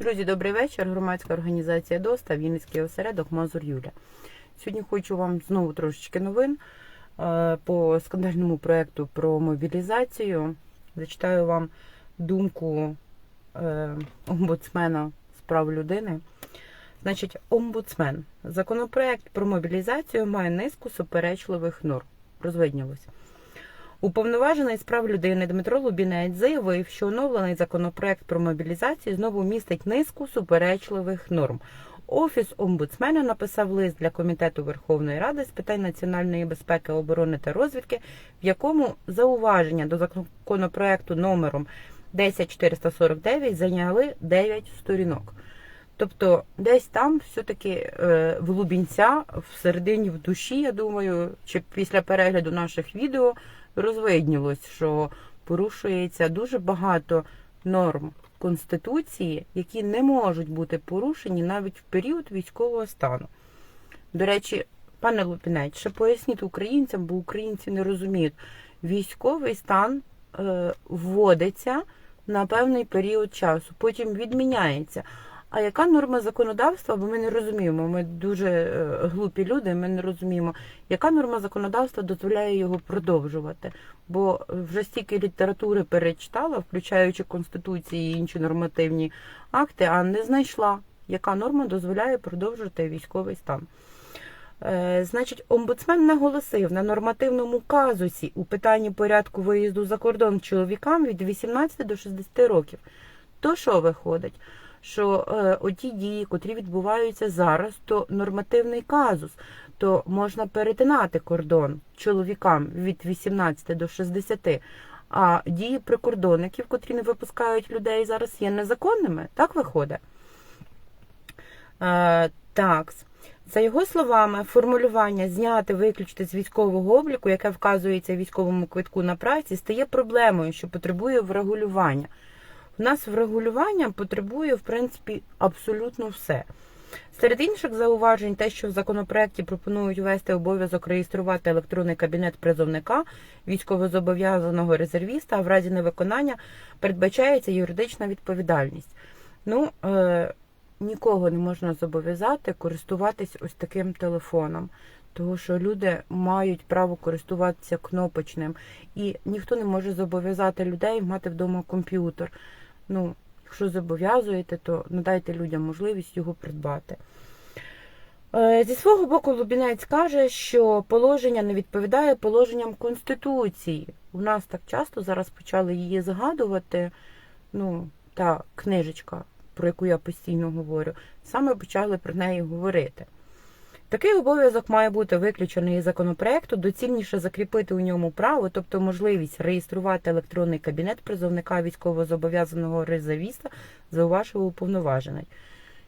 Друзі, добрий вечір. Громадська організація ДОСТА, Вінницький осередок Мазур Юля. Сьогодні хочу вам знову трошечки новин е, по скандальному проєкту про мобілізацію. Зачитаю вам думку е, омбудсмена з прав людини. Значить, омбудсмен. Законопроект про мобілізацію має низку суперечливих норм. Розвиднілося. Уповноважений з прав людини Дмитро Лубінець заявив, що оновлений законопроект про мобілізацію знову містить низку суперечливих норм. Офіс омбудсмена написав лист для комітету Верховної Ради з питань національної безпеки, оборони та розвідки, в якому зауваження до законопроекту номером 10449 зайняли 9 сторінок. Тобто, десь там все-таки е, в Лубінця, всередині в душі, я думаю, чи після перегляду наших відео розвиднілось, що порушується дуже багато норм Конституції, які не можуть бути порушені навіть в період військового стану. До речі, пане Лупінець, ще поясніть українцям, бо українці не розуміють, військовий стан е, вводиться на певний період часу, потім відміняється. А яка норма законодавства? Бо ми не розуміємо. Ми дуже е, глупі люди. Ми не розуміємо, яка норма законодавства дозволяє його продовжувати. Бо вже стільки літератури перечитала, включаючи конституції і інші нормативні акти, а не знайшла, яка норма дозволяє продовжувати військовий стан. Е, Значить, омбудсмен наголосив на нормативному казусі у питанні порядку виїзду за кордон чоловікам від 18 до 60 років. То що виходить? Що е, оті дії, котрі відбуваються зараз, то нормативний казус, то можна перетинати кордон чоловікам від 18 до 60, а дії прикордонників, котрі не випускають людей, зараз є незаконними. Так виходить? Е, так. За його словами, формулювання зняти, виключити з військового обліку, яке вказується військовому квитку на праці, стає проблемою, що потребує врегулювання. У нас врегулювання потребує, в принципі, абсолютно все. Серед інших зауважень, те, що в законопроекті пропонують ввести обов'язок реєструвати електронний кабінет призовника військовозобов'язаного резервіста, а в разі невиконання передбачається юридична відповідальність. Ну, е, нікого не можна зобов'язати користуватись ось таким телефоном. Тому що люди мають право користуватися кнопочним, і ніхто не може зобов'язати людей мати вдома комп'ютер. Ну, якщо зобов'язуєте, то надайте людям можливість його придбати. Е, Зі свого боку, Лубінець каже, що положення не відповідає положенням Конституції. У нас так часто зараз почали її згадувати. Ну, та книжечка, про яку я постійно говорю, саме почали про неї говорити. Такий обов'язок має бути виключений із законопроекту, доцільніше закріпити у ньому право, тобто можливість реєструвати електронний кабінет призовника військовозобов'язаного резервіста, зауважив уповноважений.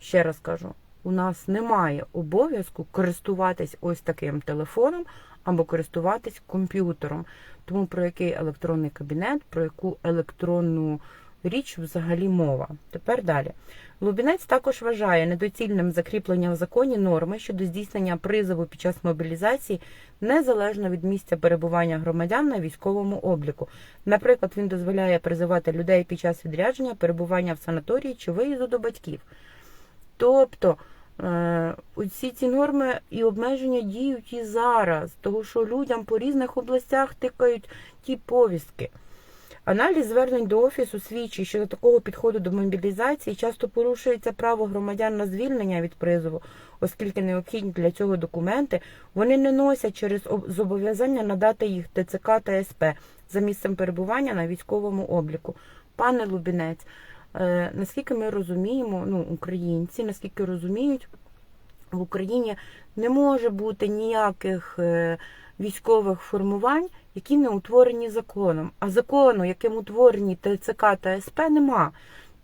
Ще раз кажу, у нас немає обов'язку користуватись ось таким телефоном або користуватись комп'ютером. Тому про який електронний кабінет, про яку електронну річ взагалі мова. Тепер далі. Лубінець також вважає недоцільним закріплення в законі норми щодо здійснення призову під час мобілізації незалежно від місця перебування громадян на військовому обліку. Наприклад, він дозволяє призивати людей під час відрядження, перебування в санаторії чи виїзду до батьків. Тобто е, усі ці норми і обмеження діють і зараз, тому що людям по різних областях тикають ті повістки. Аналіз звернень до офісу свідчить, що до такого підходу до мобілізації часто порушується право громадян на звільнення від призову, оскільки необхідні для цього документи вони не носять через зобов'язання надати їх ТЦК та СП за місцем перебування на військовому обліку. Пане Лубінець, е, наскільки ми розуміємо, ну, українці, наскільки розуміють, в Україні не може бути ніяких е, військових формувань, які не утворені законом. А закону, яким утворені ТЦК та СП, нема.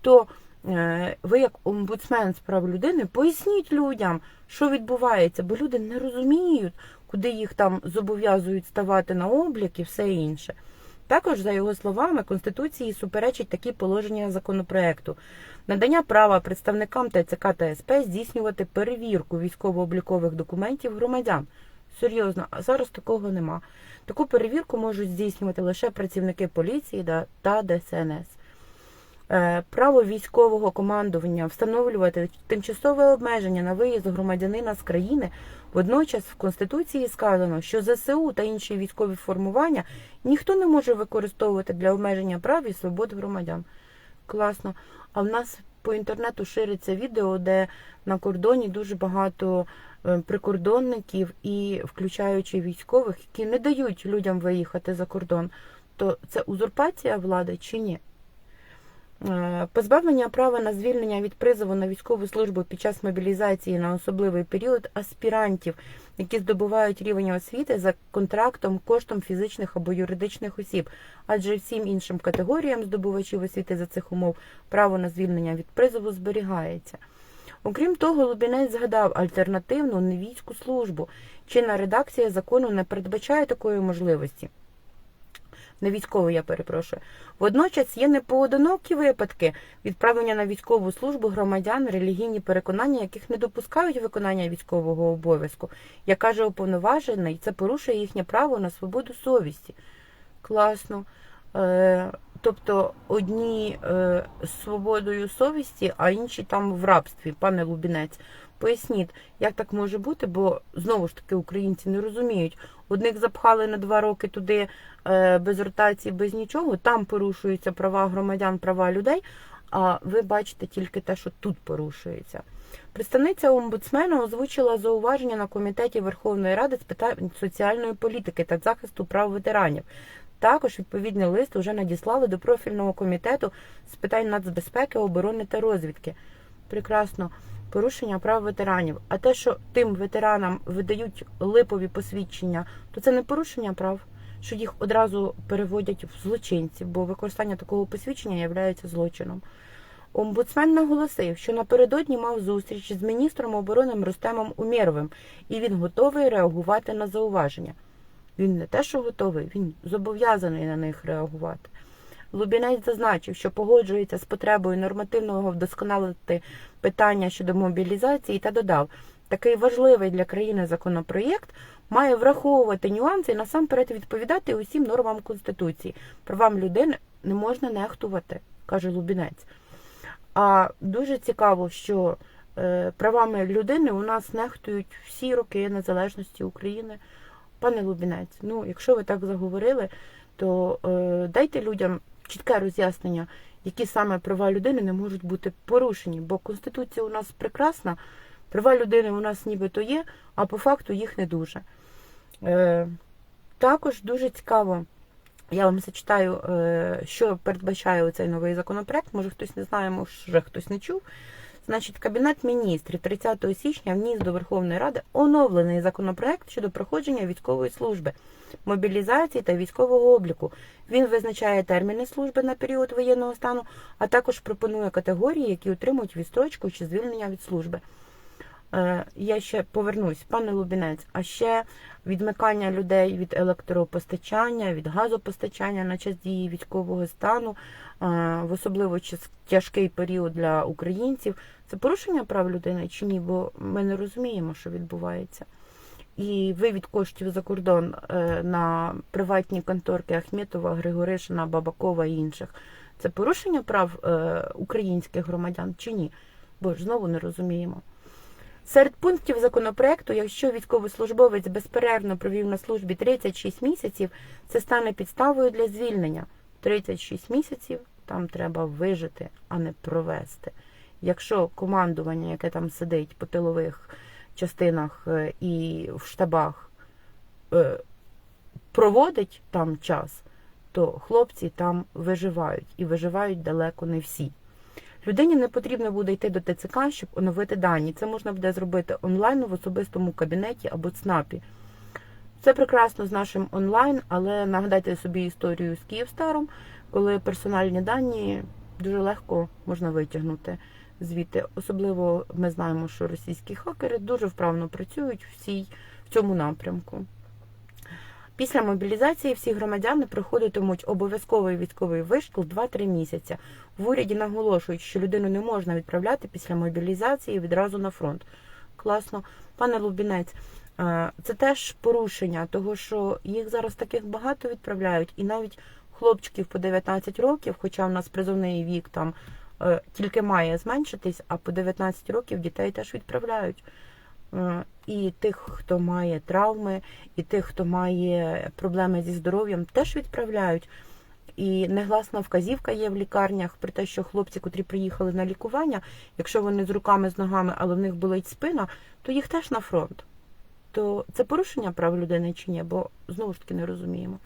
То е, ви, як омбудсмен з прав людини, поясніть людям, що відбувається, бо люди не розуміють, куди їх там зобов'язують ставати на облік і все інше. Також, за його словами, Конституції суперечить такі положення законопроекту. Надання права представникам ТЦК та СП здійснювати перевірку військово-облікових документів громадян. Серйозно, а зараз такого нема. Таку перевірку можуть здійснювати лише працівники поліції та ДСНС. Е, Право військового командування встановлювати тимчасове обмеження на виїзд громадянина з країни. Водночас в Конституції сказано, що ЗСУ та інші військові формування ніхто не може використовувати для обмеження прав і свобод громадян. Класно. А в нас по інтернету шириться відео, де на кордоні дуже багато прикордонників і включаючи військових, які не дають людям виїхати за кордон. То це узурпація влади чи ні? Е, Позбавлення права на звільнення від призову на військову службу під час мобілізації на особливий період аспірантів, які здобувають рівень освіти за контрактом коштом фізичних або юридичних осіб, адже всім іншим категоріям здобувачів освіти за цих умов право на звільнення від призову зберігається. Окрім того, Лубінець згадав альтернативну невійську службу. Чинна редакція закону не передбачає такої можливості. Не військову, я перепрошую. Водночас є непоодинокі випадки відправлення на військову службу громадян, релігійні переконання, яких не допускають виконання військового обов'язку. Як каже уповноважений, це порушує їхнє право на свободу совісті. Класно. Тобто одні е, з свободою совісті, а інші там в рабстві, пане Лубінець. Поясніть, як так може бути, бо знову ж таки українці не розуміють. Одних запхали на два роки туди е, без ротації, без нічого, там порушуються права громадян, права людей. А ви бачите тільки те, що тут порушується. Представниця омбудсмена озвучила зауваження на комітеті Верховної Ради з питань соціальної політики та захисту прав ветеранів. Також відповідний лист вже надіслали до профільного комітету з питань нацбезпеки, оборони та розвідки. Прекрасно. Порушення прав ветеранів. А те, що тим ветеранам видають липові посвідчення, то це не порушення прав, що їх одразу переводять в злочинців, бо використання такого посвідчення є злочином. Омбудсмен наголосив, що напередодні мав зустріч з міністром оборони Рустемом Умєровим, і він готовий реагувати на зауваження. Він не те, що готовий, він зобов'язаний на них реагувати. Лубінець зазначив, що погоджується з потребою нормативного вдосконалити питання щодо мобілізації та додав, такий важливий для країни законопроєкт має враховувати нюанси і насамперед відповідати усім нормам Конституції. Правам людини не можна нехтувати, каже Лубінець. А дуже цікаво, що е, правами людини у нас нехтують всі роки незалежності України. Пане Лубінець, ну якщо ви так заговорили, то е, дайте людям чітке роз'яснення, які саме права людини не можуть бути порушені. Бо Конституція у нас прекрасна, права людини у нас нібито є, а по факту їх не дуже. Е, Також дуже цікаво. Я вам зачитаю, е, що передбачає цей новий законопроект. Може хтось не знає, може хтось не чув. Значить, Кабінет міністрів 30 січня вніс до Верховної Ради оновлений законопроект щодо проходження військової служби, мобілізації та військового обліку. Він визначає терміни служби на період воєнного стану, а також пропонує категорії, які отримують відстрочку чи звільнення від служби. Е, я ще повернусь, пане Лубінець, а ще відмикання людей від електропостачання, від газопостачання на час дії військового стану, е, в особливо тяжкий період для українців. Це порушення прав людини чи ні? Бо ми не розуміємо, що відбувається. І вивід коштів за кордон е, на приватні конторки Ахметова, Григоришина, Бабакова і інших. Це порушення прав українських громадян чи ні? Бо ж знову не розуміємо. Серед пунктів законопроекту, якщо військовослужбовець безперервно провів на службі 36 місяців, це стане підставою для звільнення. 36 місяців там треба вижити, а не провести. Якщо командування, яке там сидить по тилових частинах е, і в штабах, е, проводить там час, то хлопці там виживають і виживають далеко не всі. Людині не потрібно буде йти до ТЦК, щоб оновити дані. Це можна буде зробити онлайн в особистому кабінеті або ЦНАПі. Це прекрасно з нашим онлайн, але нагадайте собі історію з Київстаром, коли персональні дані дуже легко можна витягнути звідти. Особливо ми знаємо, що російські хакери дуже вправно працюють в, цій, в цьому напрямку. Після мобілізації всі громадяни проходитимуть обов'язковий військовий вишкіл 2-3 місяці. В уряді наголошують, що людину не можна відправляти після мобілізації відразу на фронт. Класно, пане Лубінець, це теж порушення, того що їх зараз таких багато відправляють, і навіть хлопчиків по 19 років, хоча в нас призовний вік там е, тільки має зменшитись, а по 19 років дітей теж відправляють. І тих, хто має травми, і тих, хто має проблеми зі здоров'ям, теж відправляють. І негласна вказівка є в лікарнях про те, що хлопці, котрі приїхали на лікування, якщо вони з руками, з ногами, але в них болить спина, то їх теж на фронт. То це порушення прав людини чи ні? Бо знову ж таки не розуміємо.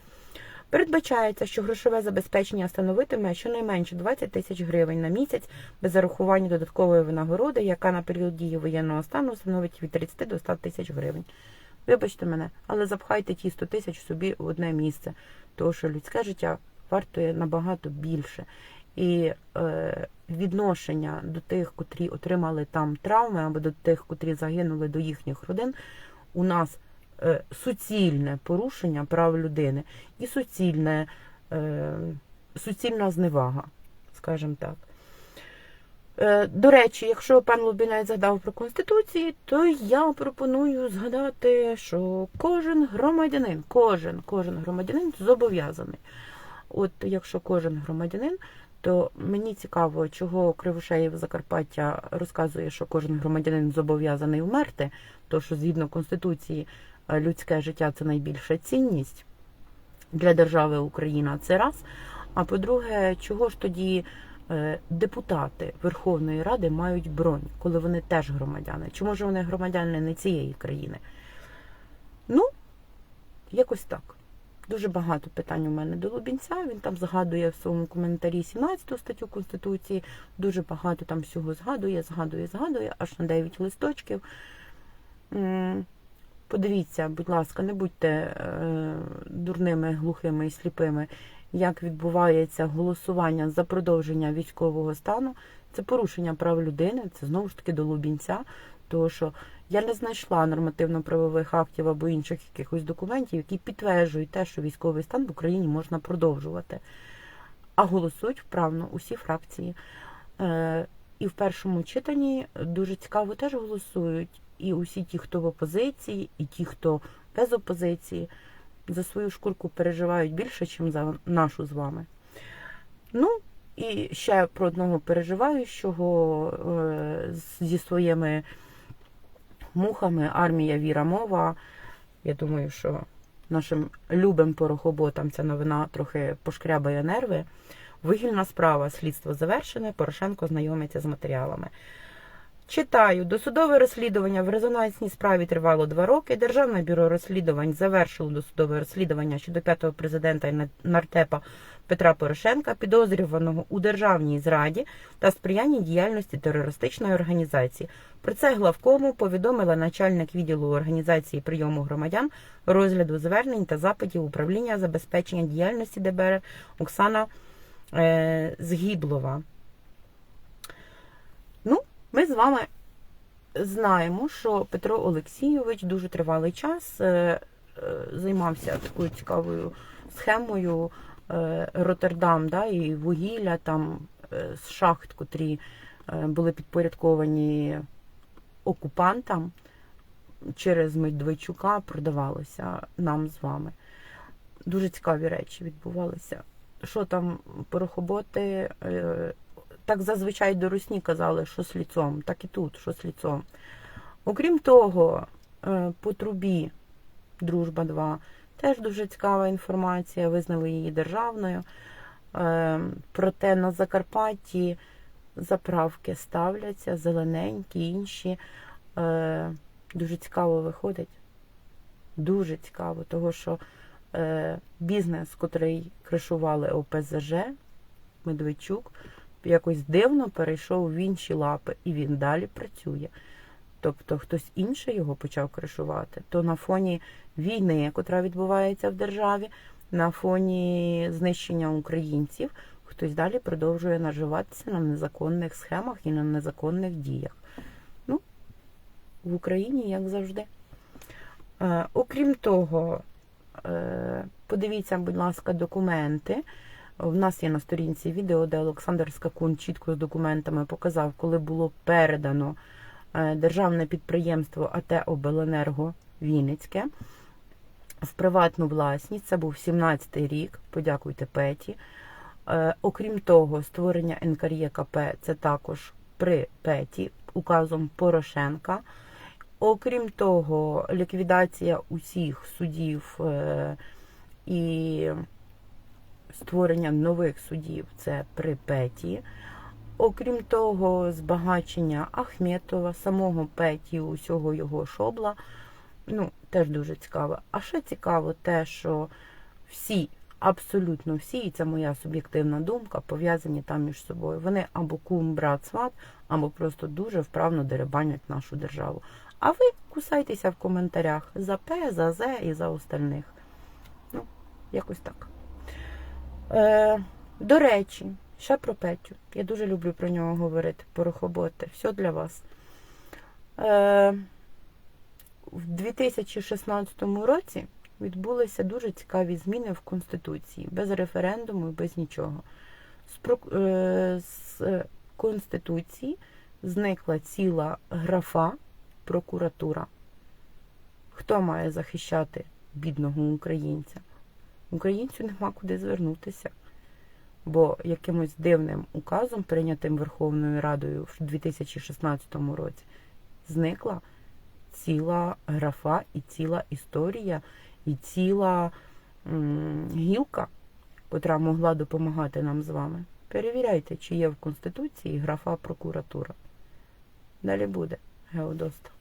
Передбачається, що грошове забезпечення становитиме щонайменше 20 тисяч гривень на місяць без зарахування додаткової винагороди, яка на період дії воєнного стану становить від 30 до 100 тисяч гривень. Вибачте мене, але запхайте ті 100 тисяч собі в одне місце, тому що людське життя вартує набагато більше. І е, відношення до тих, котрі отримали там травми, або до тих, котрі загинули до їхніх родин, у нас суцільне порушення прав людини і суцільне, е, суцільна зневага, скажімо так. Е, До речі, якщо пан Лубінець згадав про Конституцію, то я пропоную згадати, що кожен громадянин, кожен, кожен громадянин зобов'язаний. От якщо кожен громадянин, то мені цікаво, чого Кривошеєв Закарпаття розказує, що кожен громадянин зобов'язаний вмерти, то що згідно Конституції е, людське життя це найбільша цінність для держави Україна. Це раз. А по-друге, чого ж тоді е, депутати Верховної Ради мають бронь, коли вони теж громадяни? Чи може вони громадяни не цієї країни? Ну, якось так. Дуже багато питань у мене до Лубінця. Він там згадує в своєму коментарі 17 статтю Конституції. Дуже багато там всього згадує, згадує, згадує, аж на 9 листочків. Подивіться, будь ласка, не будьте е, дурними, глухими і сліпими, як відбувається голосування за продовження військового стану. Це порушення прав людини, це знову ж таки до Лубінця, тому що я не знайшла нормативно-правових актів або інших якихось документів, які підтверджують те, що військовий стан в Україні можна продовжувати. А голосують вправно усі фракції. Е, І в першому читанні дуже цікаво теж голосують. І усі ті, хто в опозиції, і ті, хто без опозиції, за свою шкурку переживають більше, ніж за нашу з вами. Ну, і ще про одного переживаючого е, зі своїми мухами армія Віра Мова. Я думаю, що нашим любим порохоботам ця новина трохи пошкрябає нерви. Вигільна справа, слідство завершене, Порошенко знайомиться з матеріалами. Читаю, досудове розслідування в резонансній справі тривало два роки. Державне бюро розслідувань завершило досудове розслідування щодо п'ятого президента нартепа Петра Порошенка, підозрюваного у державній зраді та сприянні діяльності терористичної організації. Про це главкому повідомила начальник відділу організації прийому громадян, розгляду звернень та запитів управління забезпечення діяльності ДБР Оксана е, Згіблова. Ми з вами знаємо, що Петро Олексійович дуже тривалий час е, е, займався такою цікавою схемою е, Роттердам, да, і вугілля там з шахт, котрі були підпорядковані окупантам через Медведчука продавалося нам з вами. Дуже цікаві речі відбувалися. Що там порохоботи? Так зазвичай до Русні казали, що з ліцом, так і тут, що з ліцом. Окрім того, е, по трубі Дружба 2 теж дуже цікава інформація, визнали її державною. Е, Проте на Закарпатті заправки ставляться, зелененькі, інші. Е, Дуже цікаво виходить. Дуже цікаво, того що бізнес, котрий кришували ОПЗЖ, Медведчук, якось дивно перейшов в інші лапи, і він далі працює. Тобто хтось інший його почав кришувати, то на фоні війни, котра відбувається в державі, на фоні знищення українців, хтось далі продовжує наживатися на незаконних схемах і на незаконних діях. Ну, в Україні, як завжди. Е, окрім того, е, подивіться, будь ласка, документи. В нас є на сторінці відео, де Олександр Скакун чітко з документами показав, коли було передано е, державне підприємство АТ Обленерго Вінницьке. в приватну власність. Це був 17-й рік. Подякуйте Петі. Е, окрім того, створення НКРЄКП це також при Петі указом Порошенка. Окрім того, ліквідація усіх судів е, і створення нових судів це при Петі. Окрім того, збагачення Ахметова, самого Петі, усього його шобла. Ну, теж дуже цікаво. А ще цікаво те, що всі, абсолютно всі, і це моя суб'єктивна думка, пов'язані там між собою. Вони або кум, брат, сват, або просто дуже вправно деребанять нашу державу. А ви кусайтеся в коментарях за П, за З і за остальних. Ну, якось так. Е, до речі, ще про Петю. Я дуже люблю про нього говорити. Порохоботи. Все для вас. Е, в 2016 році відбулися дуже цікаві зміни в Конституції, без референдуму і без нічого. З, е, з Конституції зникла ціла графа прокуратура. Хто має захищати бідного українця? Українцю нема куди звернутися. Бо якимось дивним указом, прийнятим Верховною Радою в 2016 році, зникла ціла графа і ціла історія, і ціла гілка, котра могла допомагати нам з вами. Перевіряйте, чи є в Конституції графа прокуратура. Далі буде Геодост.